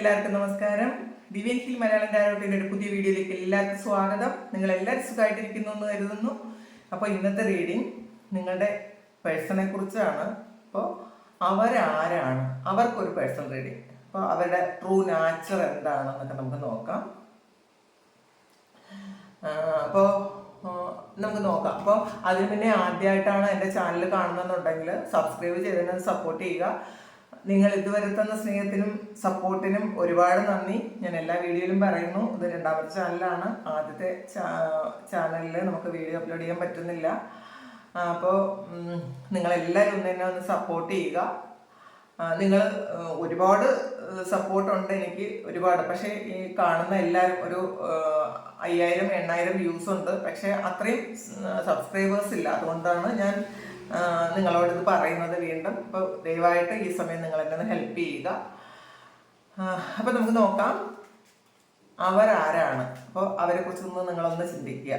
എല്ലാവർക്കും നമസ്കാരം. ദിവ്യൻ ഹിൽ മലയാളം ഒരു പുതിയ വീഡിയോയിലേക്ക് എല്ലാവർക്കും സ്വാഗതം. നിങ്ങൾ എല്ലാവരും സുഖമായിട്ടിരിക്കുന്നു എന്ന് കരുതുന്നു. അപ്പോൾ ഇന്നത്തെ റീഡിങ് നിങ്ങളുടെ പേഴ്സണെ കുറിച്ചാണ് അപ്പോൾ അവരാരാണ്? അവർക്കൊരു പേഴ്സണൽ റീഡിങ് അപ്പോൾ അവരുടെ ട്രൂ നാച്ചർ എന്താണെന്നൊക്കെ നമുക്ക് നോക്കാം. അപ്പോൾ നമുക്ക് നോക്കാം. അപ്പോൾ അതിന് പിന്നെ ആദ്യമായിട്ടാണ് എന്റെ ചാനൽ കാണുന്നതെന്നുണ്ടെങ്കിൽ സബ്സ്ക്രൈബ് ചെയ്തതിന് സപ്പോർട്ട് ചെയ്യുക. നിങ്ങൾ ഇതുവരെ തന്ന സ്നേഹത്തിനും സപ്പോർട്ടിനും ഒരുപാട് നന്ദി. ഞാൻ എല്ലാ വീഡിയോയിലും പറയുന്നു ഇത് രണ്ടാമത്തെ ചാനലാണ്. ആദ്യത്തെ ചാനലിൽ നമുക്ക് വീഡിയോ അപ്ലോഡ് ചെയ്യാൻ പറ്റുന്നില്ല. അപ്പോൾ നിങ്ങളെല്ലാവരും ഒന്ന് തന്നെ ഒന്ന് സപ്പോർട്ട് ചെയ്യുക. നിങ്ങൾ ഒരുപാട് സപ്പോർട്ടുണ്ട് എനിക്ക് ഒരുപാട്. പക്ഷേ ഈ കാണുന്ന എല്ലാവരും ഒരു അയ്യായിരം എണ്ണായിരം വ്യൂസ് ഉണ്ട്. പക്ഷേ അത്രയും സബ്സ്ക്രൈബേഴ്സ് ഇല്ല. അതുകൊണ്ടാണ് ഞാൻ നിങ്ങളോട് ഇത് പറയുന്നത് വീണ്ടും. അപ്പോൾ ദയവായിട്ട് ഈ സമയം നിങ്ങൾ എന്നെ ഹെൽപ്പ് ചെയ്യുക. അപ്പോൾ നമുക്ക് നോക്കാം. അവരാരാണ്? അപ്പോൾ അവരെ കുറിച്ചൊന്ന് നിങ്ങളൊന്ന് ചിന്തിക്കുക.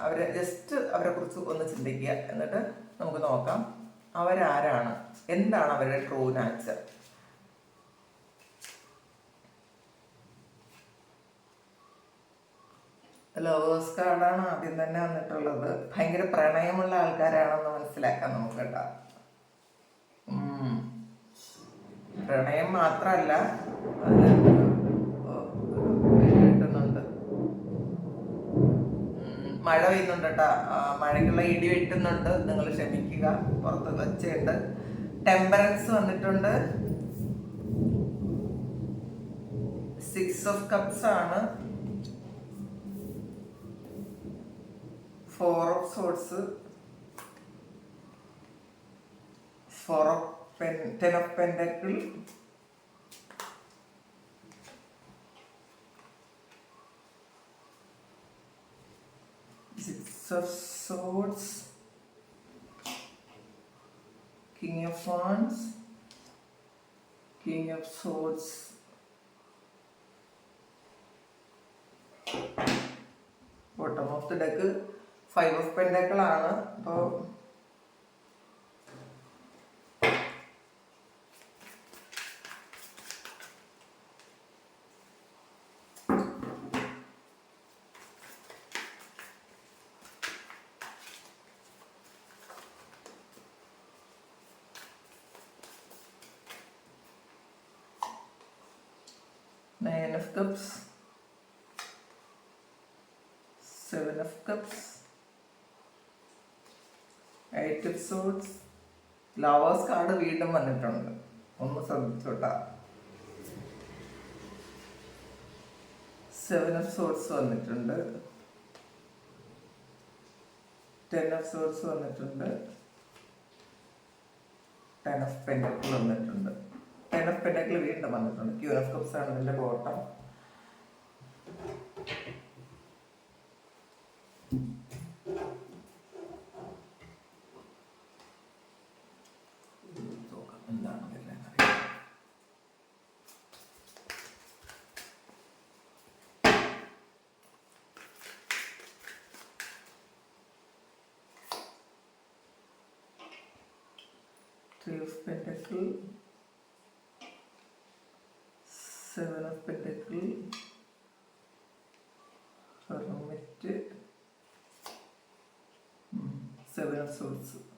അവരെ ജസ്റ്റ് അവരെ കുറിച്ച് ഒന്ന് ചിന്തിക്കുക. എന്നിട്ട് നമുക്ക് നോക്കാം. അവരാരാണ്? എന്താണ് അവരുടെ ട്രൂ നാച്ചർ ലവേഴ്സ് കാർഡാണ് ആദ്യം തന്നെ വന്നിട്ടുള്ളത്. ഭയങ്കര പ്രണയമുള്ള ആൾക്കാരാണെന്ന് മനസ്സിലാക്കാം നമുക്ക് കേട്ടോ പ്രണയം മാത്രമല്ല മഴ പെയ്യുന്നുണ്ട് കേട്ടോ മഴയ്ക്കുള്ള ഇടി വെട്ടുന്നുണ്ട്. നിങ്ങൾ ക്ഷമിക്കുക പുറത്ത് വെച്ചുണ്ട് ടെമ്പറൻസ് വന്നിട്ടുണ്ട്. സിക്സ് ഓഫ് കപ്സ് ആണ്. Four of swords four of pen ten of pentacle six of swords king of wands. King of swords. Bottom of the deck five of പെൻഡക്കിളാണ് അപ്പോൾ Nine of Cups, Seven of Cups, swords lovers card വീണ്ടും വന്നിട്ടുണ്ട്. ഒന്ന് ശ്രദ്ധിച്ചോട്ടാ. Seven of swords വന്നിട്ടുണ്ട്. Ten of swords വന്നിട്ടുണ്ട്. Ten of pentacle വന്നിട്ടുണ്ട്. Ten of pentacle വീണ്ടും വന്നിട്ടുണ്ട്. ക്യൂൻ ഓഫ് കപ്സ് ആണ് ഇതിന്റെ bottom andando per le navi. Three of Pentacle, Seven of Pentacle, Hermit, Seven of Swords.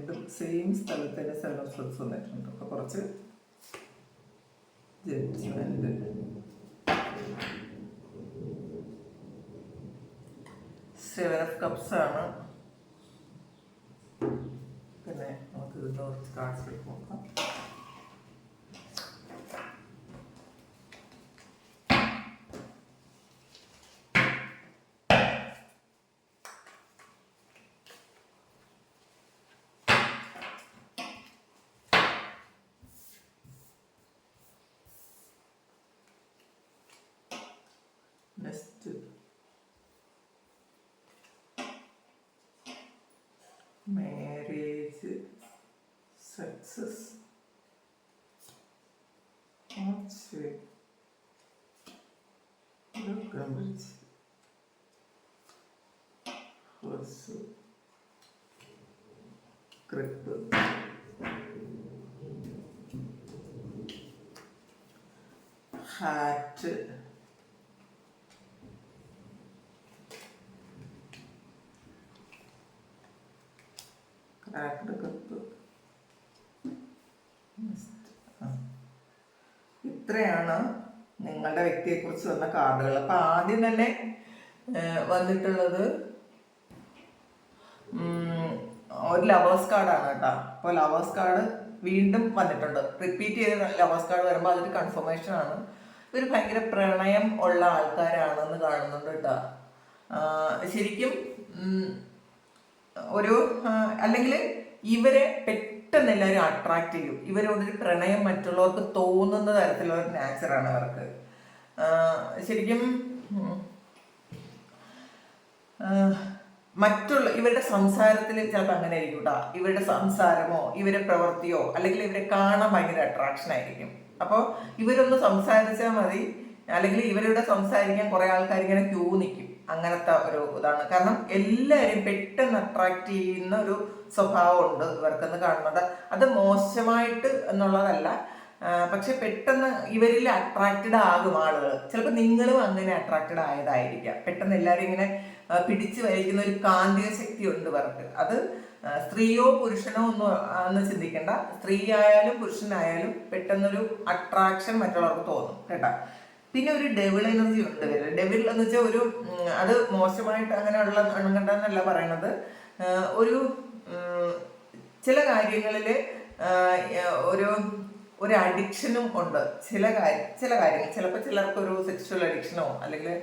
വീണ്ടും സെയിം സ്ഥലത്ത് തന്നെ സെവൻ ഓഫ് വന്നിട്ടുണ്ട്. അപ്പോൾ കുറച്ച് ജഡ്ജ്മെന്റ് സെവൻ ഓഫ് കപ്സ് ആണ്. പിന്നെ നമുക്ക് ഇതിന്റെ കുറച്ച് കാർഡ്സ് നോക്കാം നെക്സ്റ്റ് മാരേജ് സക്സസ് ഹോസ് ക്രിപ്പ് ഹാറ്റ് ക്രാക്ക്ഡ് കപ്പ് ഇത്രയാണ് നിങ്ങളുടെ വ്യക്തിയെക്കുറിച്ച് വന്ന കാർഡുകൾ. അപ്പൊ ആദ്യം തന്നെ വന്നിട്ടുള്ളത് ഒരു ലവേഴ്സ് കാർഡാണ് കേട്ടോ. അപ്പോൾ ലവേഴ്സ് കാർഡ് വീണ്ടും വന്നിട്ടുണ്ട്. റിപ്പീറ്റ് ചെയ്ത ലവേഴ്സ് കാർഡ് വരുമ്പോൾ അതൊരു കൺഫർമേഷൻ ആണ്. ഇവർ ഭയങ്കര പ്രണയം ഉള്ള ആൾക്കാരാണെന്ന് കാണുന്നുണ്ട് കേട്ടോ. ശരിക്കും ഒരു അല്ലെങ്കിൽ ഇവരെ പെട്ടെന്ന് എല്ലാവരും അട്രാക്ട് ചെയ്യും ഒരു പ്രണയം മറ്റുള്ളവർക്ക് തോന്നുന്ന തരത്തിലുള്ള നാച്ചറാണ് അവർക്ക്. ശരിക്കും മറ്റുള്ള ഇവരുടെ സംസാരത്തിൽ ചിലപ്പോൾ അങ്ങനെ ആയിരിക്കും കേട്ടോ ഇവരുടെ സംസാരമോ ഇവരുടെ പ്രവൃത്തിയോ അല്ലെങ്കിൽ ഇവരെ കാണാൻ ഭയങ്കര അട്രാക്ഷൻ ആയിരിക്കും. അപ്പോൾ ഇവരൊന്ന് സംസാരിച്ചാൽ മതി. അല്ലെങ്കിൽ ഇവരോട് സംസാരിക്കാൻ കുറെ ആൾക്കാർ ഇങ്ങനെ ക്യൂ നിൽക്കും അങ്ങനത്തെ ഒരു ഇതാണ്. കാരണം എല്ലാവരും പെട്ടെന്ന് അട്രാക്ട് ചെയ്യുന്ന ഒരു സ്വഭാവമുണ്ട് ഇവർക്കെന്ന് കാണുന്നത്. അത് മോശമായിട്ട് എന്നുള്ളതല്ല. പക്ഷെ പെട്ടെന്ന് ഇവരിൽ അട്രാക്റ്റഡ് ആകും ആളുകൾ. ചിലപ്പോൾ നിങ്ങളും അങ്ങനെ അട്രാക്റ്റഡ് ആയതായിരിക്കാം. പെട്ടെന്ന് എല്ലാവരും ഇങ്ങനെ പിടിച്ചു വലിക്കുന്ന ഒരു കാന്തിക ശക്തി ഉണ്ട് ഇവർക്ക്. അത് സ്ത്രീയോ പുരുഷനോ ഒന്നും എന്ന് ചിന്തിക്കേണ്ട. സ്ത്രീ ആയാലും പുരുഷനായാലും പെട്ടെന്നൊരു അട്രാക്ഷൻ മറ്റുള്ളവർക്ക് തോന്നും. കേട്ടോ? പിന്നെ ഒരു ഡെവിൾ എനർജി ഉണ്ട്. ഡെവിൾ എന്ന് വെച്ചാൽ ഒരു അത് മോശമായിട്ട് അങ്ങനെയുള്ള അണുകണ്ടെന്നല്ല പറയണത്. ഒരു ചില കാര്യങ്ങളിൽ ഒരു ഒരു അഡിക്ഷനും ഉണ്ട്. ചില കാര്യം ചില കാര്യങ്ങൾ. ചിലപ്പോൾ ചിലർക്കൊരു സെക്ഷൽ അഡിക്ഷനോ അല്ലെങ്കിൽ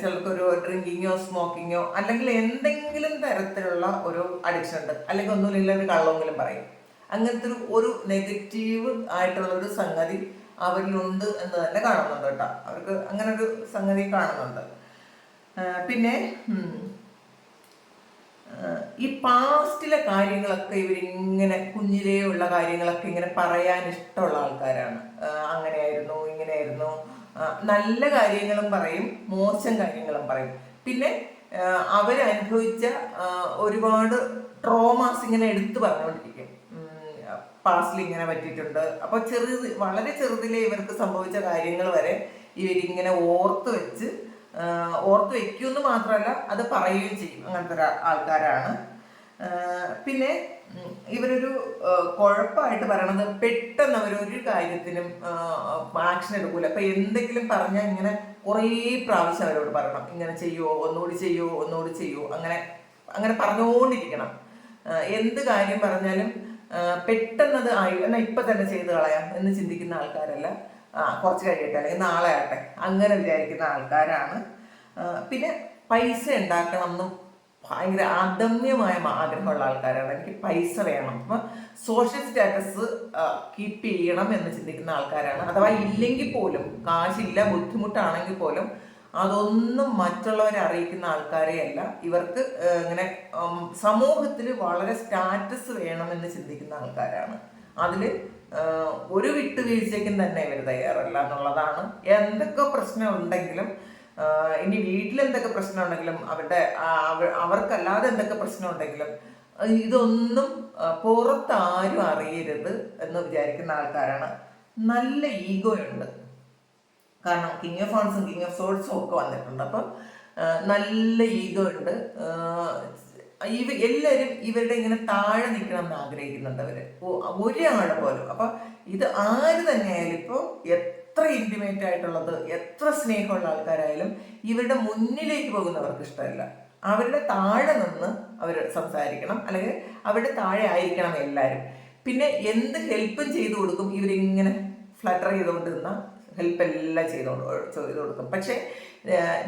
ചിലർക്കൊരു ഡ്രിങ്കിങ്ങോ സ്മോക്കിങ്ങോ അല്ലെങ്കിൽ എന്തെങ്കിലും തരത്തിലുള്ള ഒരു അഡിക്ഷൻ ഉണ്ട്. അല്ലെങ്കിൽ ഒന്നുമില്ലെങ്കിൽ കള്ളമെങ്കിലും പറയും. അങ്ങനത്തെ ഒരു ഒരു നെഗറ്റീവ് ആയിട്ടുള്ള ഒരു സംഗതി അവരിലുണ്ട് എന്ന് തന്നെ കാണുന്നുണ്ട് കേട്ടോ. അവർക്ക് അങ്ങനെ ഒരു സംഗതി കാണുന്നുണ്ട്. പിന്നെ ഈ പാസ്റ്റിലെ കാര്യങ്ങളൊക്കെ ഇവരിങ്ങനെ കുഞ്ഞിലേ ഉള്ള കാര്യങ്ങളൊക്കെ ഇങ്ങനെ പറയാൻ ഇഷ്ടമുള്ള ആൾക്കാരാണ്. അങ്ങനെയായിരുന്നു ഇങ്ങനെയായിരുന്നു. നല്ല കാര്യങ്ങളും പറയും മോശം കാര്യങ്ങളും പറയും. പിന്നെ അവരനുഭവിച്ച ഒരുപാട് ട്രോമാസ് ഇങ്ങനെ എടുത്തു പറഞ്ഞുകൊണ്ടിരിക്കും. പാസ്റ്റിൽ ഇങ്ങനെ പറ്റിയിട്ടുണ്ട്. അപ്പോൾ ചെറുത് വളരെ ചെറുതിലെ ഇവർക്ക് സംഭവിച്ച കാര്യങ്ങൾ വരെ ഇവരിങ്ങനെ ഓർത്ത് വെച്ച് ഓർത്ത് വെക്കുമെന്ന് മാത്രമല്ല അത് പറയുകയും ചെയ്യും. അങ്ങനത്തെ ആൾക്കാരാണ്. പിന്നെ ഇവരൊരു കുഴപ്പമായിട്ട് പറയണത് പെട്ടെന്ന് അവർ ഒരു കാര്യത്തിനും ആക്ഷൻ എടുക്കൂല. അപ്പൊ എന്തെങ്കിലും പറഞ്ഞാൽ ഇങ്ങനെ കുറേ പ്രാവശ്യം അവരോട് പറയണം. ഇങ്ങനെ ചെയ്യുമോ ഒന്നുകൂടി ചെയ്യുമോ ഒന്നുകൂടി ചെയ്യുമോ അങ്ങനെ അങ്ങനെ പറഞ്ഞുകൊണ്ടിരിക്കണം എന്ത് കാര്യം പറഞ്ഞാലും പെട്ടെന്നത് ആയി എന്നാൽ ഇപ്പൊ തന്നെ ചെയ്ത് കളയാം എന്ന് ചിന്തിക്കുന്ന ആൾക്കാരല്ല. ആ കുറച്ച് കഴിയട്ടെ അല്ലെങ്കിൽ നാളെ ആട്ടെ അങ്ങനെ വിചാരിക്കുന്ന ആൾക്കാരാണ്. പിന്നെ പൈസ ഉണ്ടാക്കണം എന്നും ഭയങ്കര അദമ്യമായ ആഗ്രഹമുള്ള ആൾക്കാരാണ്. എനിക്ക് പൈസ വേണം. അപ്പം സോഷ്യൽ സ്റ്റാറ്റസ് കീപ്പ് ചെയ്യണം എന്ന് ചിന്തിക്കുന്ന ആൾക്കാരാണ്. അഥവാ ഇല്ലെങ്കിൽ പോലും കാശില്ല ബുദ്ധിമുട്ടാണെങ്കിൽ പോലും അതൊന്നും മറ്റുള്ളവരെ അറിയിക്കുന്ന ആൾക്കാരെയല്ല ഇവർക്ക് ഇങ്ങനെ സമൂഹത്തിൽ വളരെ സ്റ്റാറ്റസ് വേണമെന്ന് ചിന്തിക്കുന്ന ആൾക്കാരാണ്. അതിൽ ഒരു വിട്ടുവീഴ്ചയ്ക്കും തന്നെ ഇവർ തയ്യാറല്ല എന്നുള്ളതാണ്. എന്തൊക്കെ പ്രശ്നം ഉണ്ടെങ്കിലും ഇനി വീട്ടിൽ എന്തൊക്കെ പ്രശ്നം ഉണ്ടെങ്കിലും അവരുടെ അവർക്കല്ലാതെ എന്തൊക്കെ പ്രശ്നം ഉണ്ടെങ്കിലും ഇതൊന്നും പുറത്താരും അറിയരുത് എന്ന് വിചാരിക്കുന്ന ആൾക്കാരാണ്. നല്ല ഈഗോ ഉണ്ട് കാരണം കിങ് ഓഫ് ഹോൺസും കിങ് ഓഫ് സോൾസും ഒക്കെ വന്നിട്ടുണ്ട്. അപ്പം നല്ല ഈഗോ ഉണ്ട്. ഇവ എല്ലാവരും ഇവരുടെ ഇങ്ങനെ താഴെ നിൽക്കണം എന്ന് ആഗ്രഹിക്കുന്നുണ്ട് അവർ. ഒ- ഒരാളെ പോലും. അപ്പൊ ഇത് ആര് തന്നെയായാലും ഇപ്പോൾ എത്ര ഇന്റിമേറ്റ് ആയിട്ടുള്ളത് എത്ര സ്നേഹമുള്ള ആൾക്കാരായാലും ഇവരുടെ മുന്നിലേക്ക് പോകുന്നവർക്ക് ഇഷ്ടമല്ല. അവരുടെ താഴെ നിന്ന് അവർ സംസാരിക്കണം. അല്ലെങ്കിൽ അവരുടെ താഴെ ആയിരിക്കണം എല്ലാവരും പിന്നെ എന്ത് ഹെൽപ്പും ചെയ്തു കൊടുക്കും ഇവരിങ്ങനെ ഫ്ലട്ടർ ചെയ്തുകൊണ്ട് നിന്ന ഹെൽപ്പ് എല്ലാം ചെയ്തോണ്ട് ചെയ്ത് കൊടുക്കും. പക്ഷേ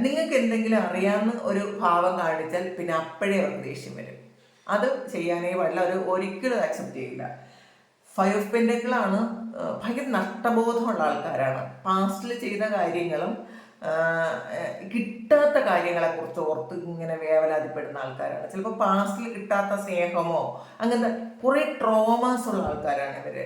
നിങ്ങൾക്ക് എന്തെങ്കിലും അറിയാവുന്ന ഒരു ഭാവം കാണിച്ചാൽ പിന്നെ അപ്പോഴേ അവർക്ക് ദേഷ്യം വരും. അത് ചെയ്യാനേ പാടില്ല. അവർ ഒരിക്കലും അക്സെപ്റ്റ് ചെയ്യില്ല. ഫൈവ് ഓഫ് പെൻഡക്കിളാണ് ഭയങ്കര നഷ്ടബോധമുള്ള ആൾക്കാരാണ്. പാസ്റ്റിൽ ചെയ്ത കാര്യങ്ങളും കിട്ടാത്ത കാര്യങ്ങളെ കുറിച്ച് ഓർത്ത് ഇങ്ങനെ വേവലാതിപ്പെടുന്ന ആൾക്കാരാണ്. ചിലപ്പോൾ പാസ്റ്റിൽ കിട്ടാത്ത സ്നേഹമോ അങ്ങനത്തെ കുറേ ട്രോമാസ് ഉള്ള ആൾക്കാരാണ് ഇവർ.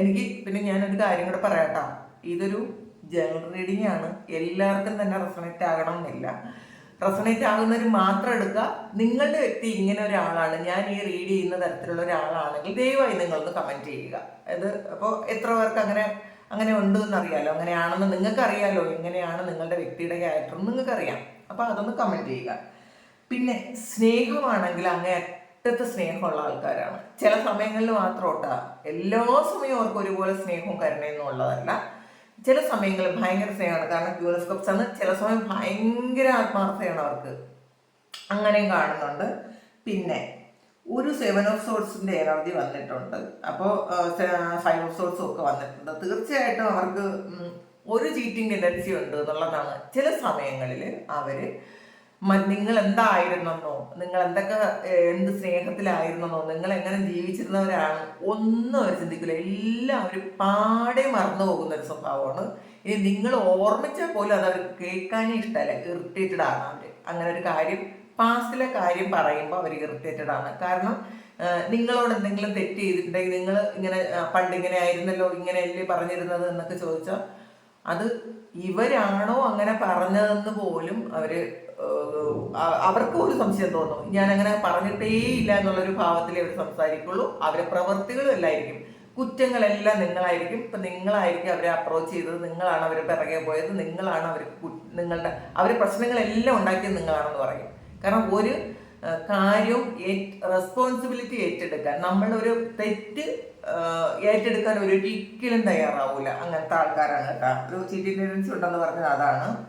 എനിക്ക് പിന്നെ ഞാനൊരു കാര്യം കൂടെ പറയാട്ടാ. ഇതൊരു ജനറൽ റീഡിംഗ് ആണ്. എല്ലാവർക്കും തന്നെ റെസണേറ്റ് ആകണം എന്നില്ല. റെസണേറ്റ് ആകുന്നവർ മാത്രം എടുക്കുക. നിങ്ങളുടെ വ്യക്തി ഇങ്ങനെ ഒരാളാണ്. ഞാൻ ഈ റീഡ് ചെയ്യുന്ന തരത്തിലുള്ള ഒരാളാണെങ്കിൽ ദയവായി നിങ്ങളൊന്ന് കമന്റ് ചെയ്യുക. അത് അപ്പോൾ എത്ര പേർക്ക് അങ്ങനെ അങ്ങനെ ഉണ്ട് എന്നറിയാലോ? അങ്ങനെയാണെന്ന് നിങ്ങൾക്കറിയാലോ? എങ്ങനെയാണ് നിങ്ങളുടെ വ്യക്തിയുടെ ക്യാരക്ടർ നിങ്ങൾക്കറിയാം. അപ്പോൾ അതൊന്ന് കമന്റ് ചെയ്യുക. പിന്നെ സ്നേഹമാണെങ്കിൽ അങ്ങേ അറ്റത്ത് സ്നേഹമുള്ള ആൾക്കാരാണ്. ചില സമയങ്ങളിൽ മാത്രം ഓട്ടാ എല്ലാ സമയവും അവർക്ക് ഒരുപോലെ സ്നേഹവും കരുണയൊന്നും ഉള്ളതല്ല. ചില സമയങ്ങളിൽ ഭയങ്കര സ്നേഹമാണ്. കാരണം ക്യൂനസ്കോപ്സ് ആണ് ചില സമയം ഭയങ്കര ആത്മാർത്ഥതയാണ് അവർക്ക്. അങ്ങനെയും കാണുന്നുണ്ട്. പിന്നെ ഒരു സെവൻ ഓഫ് സോഡ്സിന്റെ എനർജി വന്നിട്ടുണ്ട്. അപ്പോൾ ഫൈവ് ഓഫ് സോഡ്സും ഒക്കെ വന്നിട്ടുണ്ട്. തീർച്ചയായിട്ടും അവർക്ക് ഒരു ചീറ്റിംഗ് ടെൻഡൻസി ഉണ്ട് എന്നുള്ളതാണ്. ചില സമയങ്ങളിൽ അവർ മ- നിങ്ങൾ എന്തായിരുന്നെന്നോ നിങ്ങൾ എന്തൊക്കെ എന്ത് സ്നേഹത്തിലായിരുന്നെന്നോ നിങ്ങൾ എങ്ങനെ ജീവിച്ചിരുന്നവരാണ് ഒന്നും അവർ ചിന്തിക്കില്ല. എല്ലാം അവർ പാടെ മറന്നു പോകുന്ന ഒരു സ്വഭാവമാണ്. ഇനി നിങ്ങൾ ഓർമ്മിച്ചാൽ പോലും അത് അവർക്ക് കേൾക്കാനേ ഇഷ്ടമല്ല. ഇറിറ്റേറ്റഡ് ആണ് അവർ അങ്ങനെ ഒരു കാര്യം പാസ്റ്റിലെ കാര്യം പറയുമ്പോൾ അവർ ഇറിറ്റേറ്റഡ് ആണ്. കാരണം നിങ്ങളോട് എന്തെങ്കിലും തെറ്റ് ചെയ്തിട്ടുണ്ടെങ്കിൽ നിങ്ങൾ ഇങ്ങനെ പണ്ട് ഇങ്ങനെ ആയിരുന്നല്ലോ ഇങ്ങനെയല്ലേ പറഞ്ഞിരുന്നത് എന്നൊക്കെ ചോദിച്ചാൽ അത് ഇവരാണോ അങ്ങനെ പറഞ്ഞതെന്ന് പോലും അവർ അവർക്ക് ഒരു സംശയം തോന്നും. ഞാൻ അങ്ങനെ പറഞ്ഞിട്ടേ ഇല്ല എന്നുള്ളൊരു ഭാവത്തിലേ അവർ സംസാരിക്കുള്ളൂ. അവരെ പ്രവൃത്തികളും എല്ലായിരിക്കും കുറ്റങ്ങളെല്ലാം നിങ്ങളായിരിക്കും. ഇപ്പൊ നിങ്ങളായിരിക്കും അവരെ അപ്രോച്ച് ചെയ്തത്. നിങ്ങളാണ് അവരെ പിറകെ പോയത്. നിങ്ങളാണ് അവർ നിങ്ങളുടെ അവരെ പ്രശ്നങ്ങളെല്ലാം ഉണ്ടാക്കിയത് നിങ്ങളാണെന്ന് പറയും. കാരണം ഒരു ആ, കാര്യം റെസ്പോൺസിബിലിറ്റി ഏറ്റെടുക്കാൻ. നമ്മളൊരു തെറ്റ് ഏറ്റെടുക്കാൻ ഏറ്റെടുക്കാൻ ഒരിക്കലും തയ്യാറാവൂല. അങ്ങനത്തെ ആൾക്കാരാണ് കേട്ടോ. ഒരു സിറ്റി ടെൻഡൻസി ഉണ്ടെന്ന് പറഞ്ഞത് അതാണ്.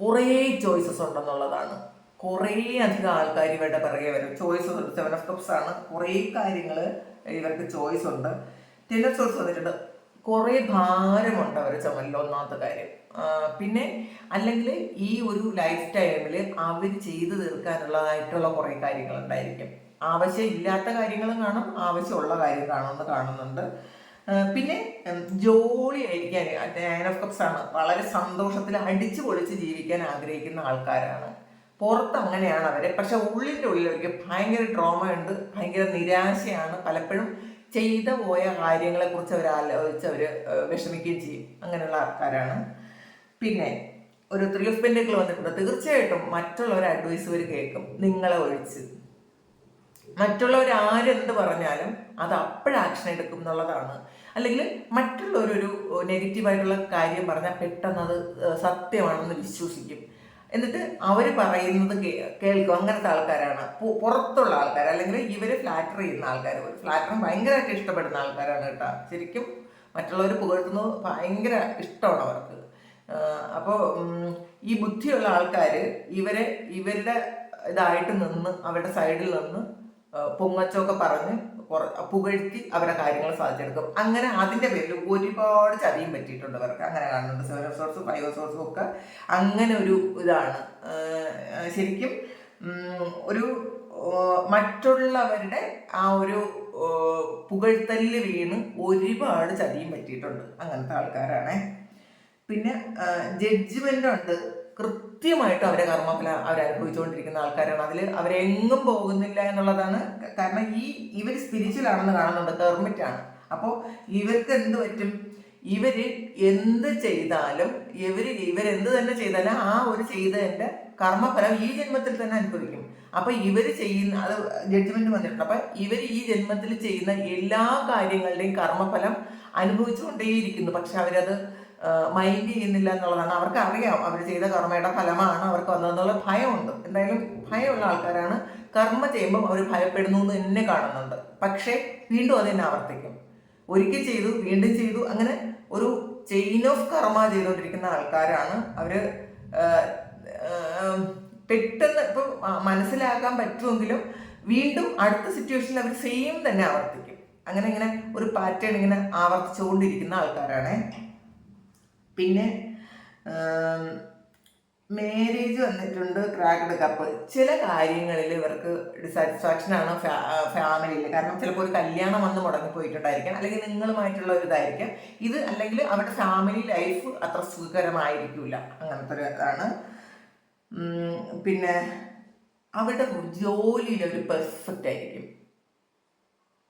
കുറേ ചോയ്സസ് ഉണ്ടെന്നുള്ളതാണ്. കുറേ അധികം ആൾക്കാർ ഇവരുടെ പിറകെ വരും. ചോയ്സ് സെവൻ ഓഫ് കപ്സ് ആണ്. കുറേ കാര്യങ്ങൾ ഇവർക്ക് ചോയ്സ് ഉണ്ട്. ടെൻ ചോയ്സ് വന്നിട്ടുണ്ട്. കുറേ ഭാരമുണ്ട് അവരെ ചുമലിൽ ഒന്നാമത്തെ കാര്യം. പിന്നെ അല്ലെങ്കിൽ ഈ ഒരു ലൈഫ് ടൈമിൽ അവർ ചെയ്തു തീർക്കാനുള്ളതായിട്ടുള്ള കുറേ കാര്യങ്ങൾ ഉണ്ടായിരിക്കും ആവശ്യമില്ലാത്ത കാര്യങ്ങളും കാണും ആവശ്യമുള്ള കാര്യം കാണുമെന്ന് കാണുന്നുണ്ട്. പിന്നെ ജോളി ആയിരിക്കാൻ നയൻ ഓഫ് കപ്സ് ആണ്. വളരെ സന്തോഷത്തിൽ അടിച്ചു പൊളിച്ച് ജീവിക്കാൻ ആഗ്രഹിക്കുന്ന ആൾക്കാരാണ്. പുറത്ത് അങ്ങനെയാണ് അവരെ. പക്ഷെ ഉള്ളിന്റെ ഉള്ളിൽ അവർക്ക് ഭയങ്കര ഡ്രോമ ഉണ്ട് ഭയങ്കര നിരാശയാണ്. പലപ്പോഴും ചെയ്ത പോയ കാര്യങ്ങളെക്കുറിച്ച് അവർ ആലോചിച്ച് അവർ വിഷമിക്കുകയും ചെയ്യും. അങ്ങനെയുള്ള ആൾക്കാരാണ്. പിന്നെ ഒരു ത്രീ ഓഫ് പെൻഡുകൾ വന്നിട്ടുണ്ട്. തീർച്ചയായിട്ടും മറ്റുള്ളവർ അഡ്വൈസ് അവർ കേൾക്കും. നിങ്ങളെ ഒഴിച്ച്. മറ്റുള്ളവർ ആരെന്ത് പറഞ്ഞാലും അത് അപ്പോഴും ആക്ഷൻ എടുക്കും എന്നുള്ളതാണ്. അല്ലെങ്കിൽ മറ്റുള്ളവരൊരു നെഗറ്റീവായിട്ടുള്ള കാര്യം പറഞ്ഞാൽ പെട്ടെന്ന് അത് സത്യമാണെന്ന് വിശ്വസിക്കും. എന്നിട്ട് അവർ പറയുന്നത് കേൾക്കും. അങ്ങനത്തെ ആൾക്കാരാണ്. പുറത്തുള്ള ആൾക്കാർ അല്ലെങ്കിൽ ഇവരെ ഫ്ലാറ്റർ ചെയ്യുന്ന ആൾക്കാർ ഫ്ലാറ്ററിങ് ഭയങ്കരമായിട്ട് ഇഷ്ടപ്പെടുന്ന ആൾക്കാരാണ് കേട്ടോ. ശരിക്കും മറ്റുള്ളവർ പുകഴ്ത്തുന്നത് ഭയങ്കര ഇഷ്ടമാണ് അവർക്ക്. അപ്പോൾ ഈ ബുദ്ധിയുള്ള ആൾക്കാർ ഇവരെ ഇവരുടെ ഇതായിട്ട് നിന്ന് അവരുടെ സൈഡിൽ നിന്ന് പൊങ്ങച്ചൊക്കെ പറഞ്ഞ് പുകഴ്ത്തി അവരുടെ കാര്യങ്ങൾ സാധിച്ചെടുക്കും. അങ്ങനെ അതിന്റെ പേരിൽ ഒരുപാട് ചതിയും പറ്റിയിട്ടുണ്ട് അവർക്ക് അങ്ങനെ കാണുന്നുണ്ട്. സെവൻ സോഴ്സും ഫൈവ് സോഴ്സും ഒക്കെ അങ്ങനെ ഒരു ഇതാണ്. ശരിക്കും ഒരു മറ്റുള്ളവരുടെ ആ ഒരു പുകഴ്ത്തലിൽ വീണ് ഒരുപാട് ചതിയും പറ്റിയിട്ടുണ്ട് അങ്ങനത്തെ ആൾക്കാരാണേ. പിന്നെ ജഡ്ജ്മെന്റ് ഉണ്ട്. കൃത്യമായിട്ട് അവരെ കർമ്മഫലം അവരനുഭവിച്ചുകൊണ്ടിരിക്കുന്ന ആൾക്കാരാണ്. അതിൽ അവരെങ്ങും പോകുന്നില്ല എന്നുള്ളതാണ് കാരണം ഈ ഇവർ സ്പിരിച്വൽ ആണെന്ന് കാണുന്നുണ്ട് കെർമിറ്റ് ആണ്. അപ്പോൾ ഇവർക്ക് എന്ത് പറ്റും? ഇവർ എന്ത് ചെയ്താലും ഇവർ ഇവരെന്ത് തന്നെ ചെയ്താലും ആ ഒരു ചെയ്തതിന്റെ കർമ്മഫലം ഈ ജന്മത്തിൽ തന്നെ അനുഭവിക്കും. അപ്പൊ ഇവർ ചെയ്യുന്ന അത് ജഡ്ജ്മെന്റ് വന്നിട്ടുണ്ട്. അപ്പൊ ഇവർ ഈ ജന്മത്തിൽ ചെയ്യുന്ന എല്ലാ കാര്യങ്ങളുടെയും കർമ്മഫലം അനുഭവിച്ചുകൊണ്ടേയിരിക്കുന്നു. പക്ഷെ അവരത് മൈൻഡ് ചെയ്യുന്നില്ല എന്നുള്ളതാണ്. അവർക്ക് അറിയാം അവർ ചെയ്ത കർമ്മയുടെ ഫലമാണ് അവർക്ക് വന്നതെന്നുള്ള ഭയമുണ്ട്. എന്തായാലും ഭയമുള്ള ആൾക്കാരാണ്. കർമ്മ ചെയ്യുമ്പോൾ അവർ ഭയപ്പെടുന്നു എന്ന് തന്നെ കാണുന്നുണ്ട്. പക്ഷേ വീണ്ടും അതിനെ ആവർത്തിക്കും. ഒരിക്കൽ ചെയ്തു വീണ്ടും ചെയ്തു അങ്ങനെ ഒരു ചെയിൻ ഓഫ് കർമ്മ ചെയ്തുകൊണ്ടിരിക്കുന്ന ആൾക്കാരാണ് ആ, പെട്ടെന്ന് ഇപ്പൊ മനസ്സിലാക്കാൻ പറ്റുമെങ്കിലും വീണ്ടും അടുത്ത സിറ്റുവേഷനിൽ അവർ സെയിം തന്നെ ആവർത്തിക്കും. അങ്ങനെ ഇങ്ങനെ ഒരു പാറ്റേൺ ഇങ്ങനെ ആവർത്തിച്ചുകൊണ്ടിരിക്കുന്ന ആൾക്കാരാണ്. പിന്നെ മാരേജ് വന്നിട്ടുണ്ട് ക്രാക്ക്ഡ് കപ്പ് ചില കാര്യങ്ങളിൽ ഇവർക്ക് ഡിസാറ്റിസ്ഫാക്ഷൻ ആണ് ഫാമിലിയിൽ കാരണം ചിലപ്പോൾ ഒരു കല്യാണം വന്ന് മുടങ്ങിപ്പോയിട്ടുണ്ടായിരിക്കാം അല്ലെങ്കിൽ നിങ്ങളുമായിട്ടുള്ള ഒരു ഇതായിരിക്കാം. ഇത് അല്ലെങ്കിൽ അവരുടെ ഫാമിലി ലൈഫ് അത്ര സുഖകരമായിരിക്കില്ല അങ്ങനത്തെ ഒരു ഇതാണ്. പിന്നെ അവരുടെ ജോലിയിൽ ഒരു പെർഫെക്റ്റ് ആയിരിക്കും.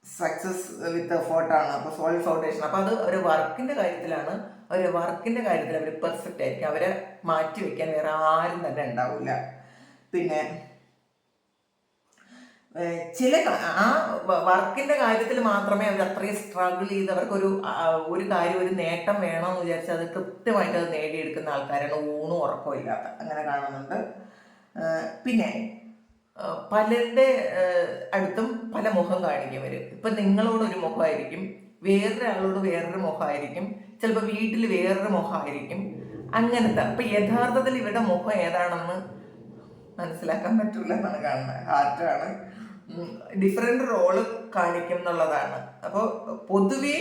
സക്സസ് വിത്ത് എഫേർട്ടാണ് അപ്പോൾ സോളിഡ് ഫൗണ്ടേഷൻ അപ്പോൾ അത് ഒരു വർക്കിന്റെ കാര്യത്തിലാണ് അവർ വർക്കിന്റെ കാര്യത്തിൽ അവർ പെർഫെക്റ്റ് ആയിരിക്കും. അവരെ മാറ്റി വെക്കാൻ വേറെ ആരും തന്നെ ഉണ്ടാവില്ല പിന്നെ ചില ആ വർക്കിന്റെ കാര്യത്തിൽ മാത്രമേ അവർ അത്രയും സ്ട്രഗിൾ ചെയ്ത് അവർക്കൊരു ഒരു കാര്യം ഒരു നേട്ടം വേണമെന്ന് വിചാരിച്ചാൽ അത് കൃത്യമായിട്ട് അത് നേടിയെടുക്കുന്ന ആൾക്കാരാണ്. ഊണും ഉറക്കവും ഇല്ലാത്ത അങ്ങനെ കാണുന്നുണ്ട്. പിന്നെ പലരുടെ അടുത്തും പല മുഖം കാണിക്കും ഇവർ. ഇപ്പൊ നിങ്ങളോടൊരു മുഖമായിരിക്കും. വേറൊരാളോട് വേറൊരു മുഖമായിരിക്കും ചിലപ്പോൾ വീട്ടിൽ വേറൊരു മുഖമായിരിക്കും അങ്ങനത്തെ. അപ്പൊ യഥാർത്ഥത്തിൽ ഇവരുടെ മുഖം ഏതാണെന്ന് മനസ്സിലാക്കാൻ പറ്റൂല എന്നാണ് കാണുന്നത് ഹാർട്ടാണ് ഡിഫറെന്റ് റോൾ കാണിക്കും എന്നുള്ളതാണ്. അപ്പോൾ പൊതുവേ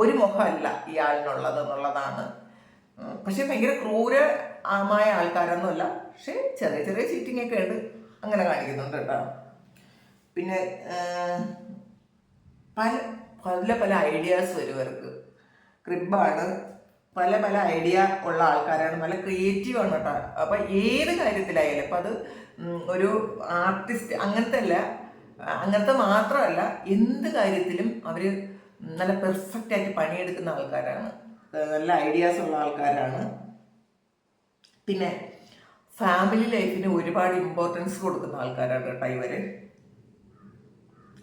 ഒരു മുഖമല്ല ഇയാളിനുള്ളത് എന്നുള്ളതാണ്. പക്ഷെ ഭയങ്കര ക്രൂരമായ ആൾക്കാരൊന്നുമല്ല. പക്ഷെ ചെറിയ ചെറിയ ചീറ്റിംഗ് ഒക്കെ ഉണ്ട്. അങ്ങനെ കാണിക്കുന്നുണ്ട് കേട്ടോ. പിന്നെ പല പല പല ഐഡിയാസ് വരും ഇവർക്ക്. ക്രിബാണ് പല പല ഐഡിയ ഉള്ള ആൾക്കാരാണ്. നല്ല ക്രിയേറ്റീവ് ആണ് കേട്ടോ. അപ്പൊ ഏത് കാര്യത്തിലായാലും അപ്പൊ അത് ഒരു ആർട്ടിസ്റ്റ് അങ്ങനത്തെ അല്ല അങ്ങനത്തെ മാത്രമല്ല എന്ത് കാര്യത്തിലും അവർ നല്ല പെർഫെക്റ്റ് ആയിട്ട് പണിയെടുക്കുന്ന ആൾക്കാരാണ്. നല്ല ഐഡിയാസ് ഉള്ള ആൾക്കാരാണ്. പിന്നെ ഫാമിലി ലൈഫിന് ഒരുപാട് ഇമ്പോർട്ടൻസ് കൊടുക്കുന്ന ആൾക്കാരാണ് കേട്ടോ ഇവർ.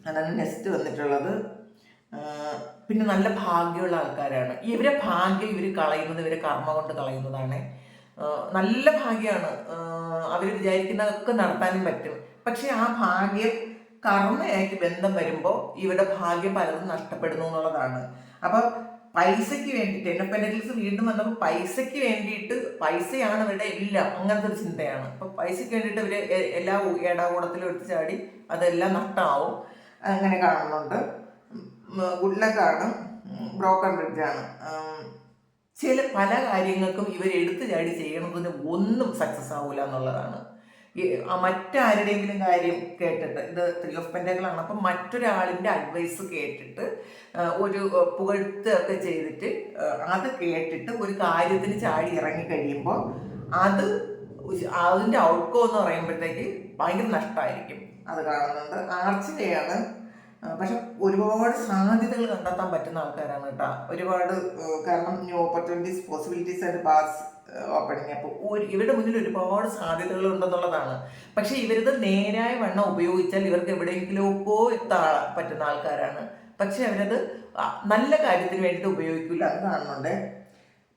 അതാണ് നെക്സ്റ്റ് വന്നിട്ടുള്ളത്. പിന്നെ നല്ല ഭാഗ്യമുള്ള ആൾക്കാരാണ്. ഇവരെ ഭാഗ്യം ഇവർ കളയുന്നത് ഇവരെ കർമ്മ കൊണ്ട് കളയുന്നതാണ്. നല്ല ഭാഗ്യമാണ് അവർ വിചാരിക്കുന്നതൊക്കെ നടത്താനും പറ്റും. പക്ഷെ ആ ഭാഗ്യം കർമ്മയായിട്ട് ബന്ധം വരുമ്പോൾ ഇവരുടെ ഭാഗ്യം പലതും നഷ്ടപ്പെടുന്നു എന്നുള്ളതാണ്. അപ്പൊ പൈസയ്ക്ക് വേണ്ടി ടെൻ പെൻഡക്കിൾസ് വീണ്ടും വന്നപ്പോൾ പൈസയ്ക്ക് വേണ്ടിയിട്ട് പൈസയാണ് ഇവരുടെ എല്ലാം അങ്ങനത്തെ ഒരു ചിന്തയാണ്. അപ്പൊ പൈസയ്ക്ക് വേണ്ടിയിട്ട് ഇവർ എല്ലാ ഏടാകൂടത്തിലും എടുത്ത് ചാടി അതെല്ലാം നഷ്ടമാവും അങ്ങനെ കാണുന്നുണ്ട്. ഗുഡ് ലക്കാണ് ബ്രോക്കൺ ബ്രിഡ്ജാണ് ചില പല കാര്യങ്ങൾക്കും ഇവർ എടുത്തു ചാടി ചെയ്യണതിന് ഒന്നും സക്സസ് ആവില്ല എന്നുള്ളതാണ്. മറ്റാരുടെയെങ്കിലും കാര്യം കേട്ടിട്ട് ഇത് ത്രീ ഓഫ് പെൻഡകളാണ് അപ്പം മറ്റൊരാളിന്റെ അഡ്വൈസ് കേട്ടിട്ട് ഒരു പുകഴ്ത്തൊക്കെ ചെയ്തിട്ട് അത് കേട്ടിട്ട് ഒരു കാര്യത്തിന് ചാടി ഇറങ്ങി കഴിയുമ്പോൾ അത് അതിന്റെ ഔട്ട്കം എന്ന് പറയുമ്പോഴത്തേക്ക് ഭയങ്കര നഷ്ടമായിരിക്കും അത് കാണുന്നുണ്ട്. ആർച്ചിനെയാണ് ആ, പക്ഷെ ഒരുപാട് സാധ്യതകൾ കണ്ടെത്താൻ പറ്റുന്ന ആൾക്കാരാണ് കേട്ടോ. ഒരുപാട് കാരണം ന്യൂ ഓപ്പർച്യൂണിറ്റീസ് പോസിബിലിറ്റീസ് ആൻഡ് ബാസ് ഓപ്പണിങ്. അപ്പോൾ ഇവരുടെ മുന്നിൽ ഒരുപാട് സാധ്യതകൾ ഉണ്ടെന്നുള്ളതാണ്. പക്ഷെ ഇവരിത് നേരായ വണ്ണം ഉപയോഗിച്ചാൽ ഇവർക്ക് എവിടെയെങ്കിലുമൊക്കെ എത്താൻ പറ്റുന്ന ആൾക്കാരാണ്. പക്ഷെ അവരത് നല്ല കാര്യത്തിന് വേണ്ടിയിട്ട് ഉപയോഗിക്കില്ല അത് കാണുന്നുണ്ട്.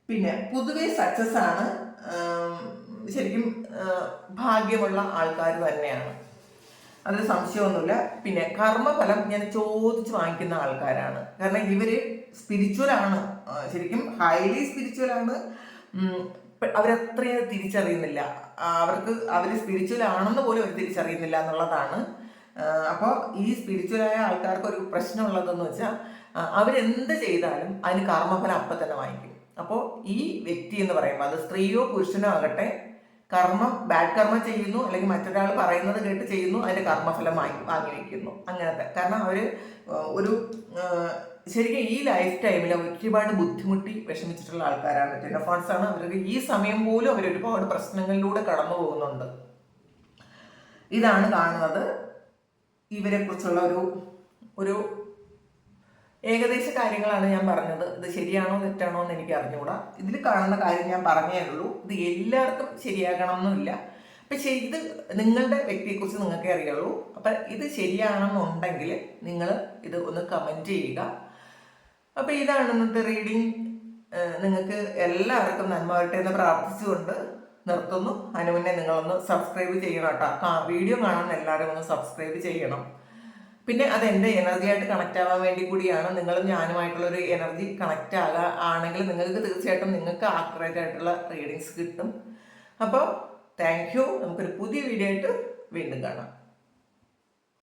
പിന്നെ പൊതുവെ സക്സസ് ആണ് ശരിക്കും ഭാഗ്യമുള്ള ആൾക്കാർ തന്നെയാണ്. അതിൽ സംശയമൊന്നുമില്ല. പിന്നെ കർമ്മഫലം ഞാൻ ചോദിച്ച് വാങ്ങിക്കുന്ന ആൾക്കാരാണ്. കാരണം ഇവർ സ്പിരിച്വൽ ആണ്. ശരിക്കും ഹൈലി സ്പിരിച്വൽ ആണ്. അവരത്രയും തിരിച്ചറിയുന്നില്ല. അവർക്ക് അവർ സ്പിരിച്വൽ ആണെന്ന് പോലും അവർ തിരിച്ചറിയുന്നില്ല എന്നുള്ളതാണ്. അപ്പോൾ ഈ സ്പിരിച്വലായ ആൾക്കാർക്ക് ഒരു പ്രശ്നമുള്ളതെന്ന് വെച്ചാൽ അവരെന്ത് ചെയ്താലും അതിന് കർമ്മഫലം അപ്പം തന്നെ വാങ്ങിക്കും. അപ്പോൾ ഈ വ്യക്തി എന്ന് പറയുമ്പോൾ അത് സ്ത്രീയോ പുരുഷനോ ആകട്ടെ കർമ്മം ബാഡ് കർമ്മം ചെയ്യുന്നു അല്ലെങ്കിൽ മറ്റൊരാൾ പറയുന്നത് കേട്ട് ചെയ്യുന്നു അതിന്റെ കർമ്മഫലം വാങ്ങി വാങ്ങി വെക്കുന്നു അങ്ങനത്തെ. കാരണം അവർ ഒരു ശരിക്കും ഈ ലൈഫ് ടൈമിൽ ഒരുപാട് ബുദ്ധിമുട്ടി വിഷമിച്ചിട്ടുള്ള ആൾക്കാരാണ്. ടെനഫോൺസ് ആണ് അവർക്ക് ഈ സമയം പോലും അവർ ഒരുപാട് പ്രശ്നങ്ങളിലൂടെ കടന്നു പോകുന്നുണ്ട്. ഇതാണ് കാണുന്നത്. ഇവരെ കുറിച്ചുള്ള ഒരു ഒരു ഏകദേശ കാര്യങ്ങളാണ് ഞാൻ പറഞ്ഞത്. ഇത് ശരിയാണോ തെറ്റാണോ എന്ന് എനിക്ക് അറിഞ്ഞുകൂടാ ഇതിൽ കാണുന്ന കാര്യം ഞാൻ പറഞ്ഞേ ഉള്ളൂ. ഇത് എല്ലാവർക്കും ശരിയാകണം എന്നില്ല ശരി ഇത് നിങ്ങളുടെ വ്യക്തിയെക്കുറിച്ച് നിങ്ങൾക്കേ അറിയുള്ളൂ. അപ്പം ഇത് ശരിയാണെന്നുണ്ടെങ്കിൽ നിങ്ങൾ ഇത് ഒന്ന് കമന്റ് ചെയ്യുക. അപ്പം ഇതാണ് ഇന്നത്തെ റീഡിങ് നിങ്ങൾക്ക് എല്ലാവർക്കും നന്മ വരട്ടെ എന്ന് പ്രാർത്ഥിച്ചുകൊണ്ട് നിർത്തുന്നു. അതിന് മുന്നേ നിങ്ങളൊന്ന് സബ്സ്ക്രൈബ് ചെയ്യണം കേട്ടോ. വീഡിയോ കാണുന്ന എല്ലാവരും ഒന്ന് സബ്സ്ക്രൈബ് ചെയ്യണം. പിന്നെ അത് എന്റെ എനർജി ആയിട്ട് കണക്ട് ആവാൻ വേണ്ടി കൂടിയാണ് നിങ്ങളും ഞാനുമായിട്ടുള്ള ഒരു എനർജി കണക്ട് ആകുക ആണെങ്കിൽ നിങ്ങൾക്ക് തീർച്ചയായിട്ടും നിങ്ങൾക്ക് ആക്യുറേറ്റ് ആയിട്ടുള്ള റീഡിങ്സ് കിട്ടും. അപ്പോൾ താങ്ക് യു നമുക്കൊരു പുതിയ വീഡിയോ ആയിട്ട് വീണ്ടും കാണാം.